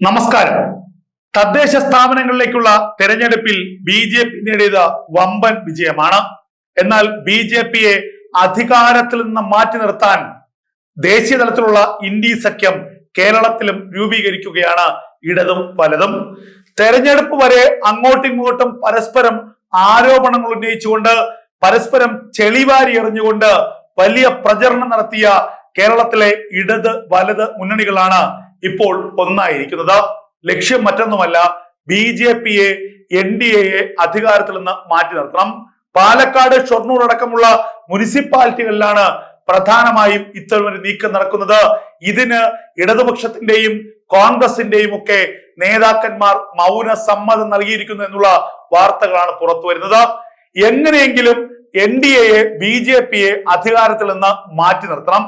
നമസ്കാരം. തദ്ദേശ സ്ഥാപനങ്ങളിലേക്കുള്ള തെരഞ്ഞെടുപ്പിൽ ബി ജെ പി നേടിയത് വമ്പൻ വിജയമാണ്. എന്നാൽ ബി ജെ പിയെ അധികാരത്തിൽ നിന്ന് മാറ്റി നിർത്താൻ ദേശീയ തലത്തിലുള്ള ഇന്ത്യ സഖ്യം കേരളത്തിലും രൂപീകരിക്കുകയാണ് ഇടതും വലതും. തെരഞ്ഞെടുപ്പ് വരെ അങ്ങോട്ടും ഇങ്ങോട്ടും പരസ്പരം ആരോപണങ്ങൾ ഉന്നയിച്ചുകൊണ്ട് പരസ്പരം ചെളിവാരി എറിഞ്ഞുകൊണ്ട് വലിയ പ്രചരണം നടത്തിയ കേരളത്തിലെ ഇടത് വലത് മുന്നണികളാണ് ഇപ്പോൾ ഒന്നായിരിക്കുന്നത്. ലക്ഷ്യം മറ്റൊന്നുമല്ല ബി ജെ പിയെ എൻ ഡി എയെ അധികാരത്തിൽ നിന്ന് മാറ്റി നിർത്തണം. പാലക്കാട് ഷൊർണൂർ അടക്കമുള്ള മുനിസിപ്പാലിറ്റികളിലാണ് പ്രധാനമായും ഇത്തരമൊരു നീക്കം നടക്കുന്നത്. ഇതിന് ഇടതുപക്ഷത്തിന്റെയും കോൺഗ്രസിന്റെയും ഒക്കെ നേതാക്കന്മാർ മൗന സമ്മതം നൽകിയിരിക്കുന്നു എന്നുള്ള വാർത്തകളാണ് പുറത്തു വരുന്നത്. എങ്ങനെയെങ്കിലും എൻ ഡി എയെ ബി ജെ പിയെ അധികാരത്തിൽ നിന്ന് മാറ്റി നിർത്തണം.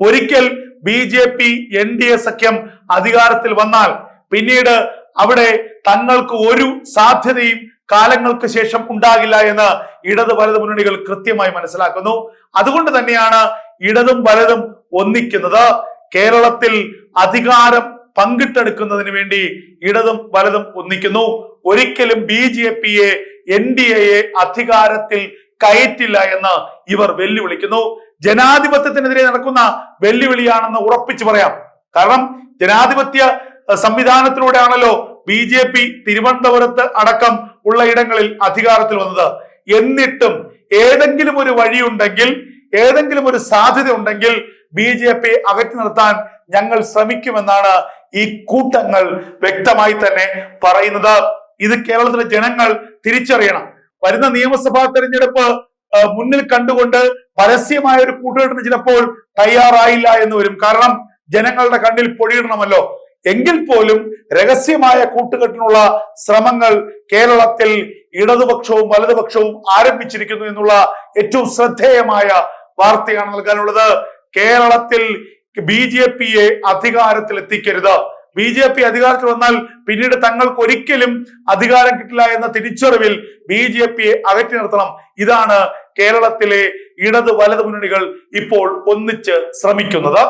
ഒരിക്കൽ B J P N D A സഖ്യം അധികാരത്തിൽ വന്നാൽ പിന്നീട് അവിടെ തങ്ങൾക്ക് ഒരു സാധ്യതയും കാലങ്ങൾക്ക് ശേഷം ഉണ്ടാകില്ല എന്ന് ഇടത് വലത് മുന്നണികൾ കൃത്യമായി മനസ്സിലാക്കുന്നു. അതുകൊണ്ട് തന്നെയാണ് ഇടതും വലതും ഒന്നിക്കുന്നത്. കേരളത്തിൽ അധികാരം പങ്കിട്ടെടുക്കുന്നതിന് വേണ്ടി ഇടതും വലതും ഒന്നിക്കുന്നു. ഒരിക്കലും ബി ജെ പിയെ എൻ ഡി എയെ അധികാരത്തിൽ കയറ്റില്ല എന്ന് ഇവർ വെല്ലുവിളിക്കുന്നു. ജനാധിപത്യത്തിനെതിരെ നടക്കുന്ന വെല്ലുവിളിയാണെന്ന് ഉറപ്പിച്ചു പറയാം. കാരണം ജനാധിപത്യ സംവിധാനത്തിലൂടെയാണല്ലോ ബി ജെ പി തിരുവനന്തപുരത്ത് അടക്കം ഉള്ള ഇടങ്ങളിൽ അധികാരത്തിൽ വന്നത്. എന്നിട്ടും ഏതെങ്കിലും ഒരു വഴിയുണ്ടെങ്കിൽ ഏതെങ്കിലും ഒരു സാധ്യത ഉണ്ടെങ്കിൽ ബി ജെ പി അകറ്റി നിർത്താൻ ഞങ്ങൾ ശ്രമിക്കുമെന്നാണ് ഈ കൂട്ടങ്ങൾ വ്യക്തമായി തന്നെ പറയുന്നത്. ഇത് കേരളത്തിലെ ജനങ്ങൾ തിരിച്ചറിയണം. വരുന്ന നിയമസഭാ തെരഞ്ഞെടുപ്പ് മുന്നിൽ കണ്ടുകൊണ്ട് പരസ്യമായ ഒരു കൂട്ടുകെട്ടിന് ചിലപ്പോൾ തയ്യാറായില്ല എന്ന് വരും. കാരണം ജനങ്ങളുടെ കണ്ണിൽ പൊടിയിടണമല്ലോ. എങ്കിൽ പോലും രഹസ്യമായ കൂട്ടുകെട്ടിനുള്ള ശ്രമങ്ങൾ കേരളത്തിൽ ഇടതുപക്ഷവും വലതുപക്ഷവും ആരംഭിച്ചിരിക്കുന്നു എന്നുള്ള ഏറ്റവും ശ്രദ്ധേയമായ വാർത്തയാണ് നൽകാനുള്ളത്. കേരളത്തിൽ ബി ജെ പിയെ അധികാരത്തിൽ എത്തിക്കരുത് ബി ജെ പി അധികാരത്തിൽ വന്നാൽ പിന്നീട് തങ്ങൾക്ക് ഒരിക്കലും അധികാരം കിട്ടില്ല എന്ന തിരിച്ചറിവിൽ ബി ജെ പിയെ അകറ്റി നിർത്തണം. ഇതാണ് കേരളത്തിലെ ഇടത് വലത് മുന്നണികൾ ഇപ്പോൾ ഒന്നിച്ച് ശ്രമിക്കുന്നത്.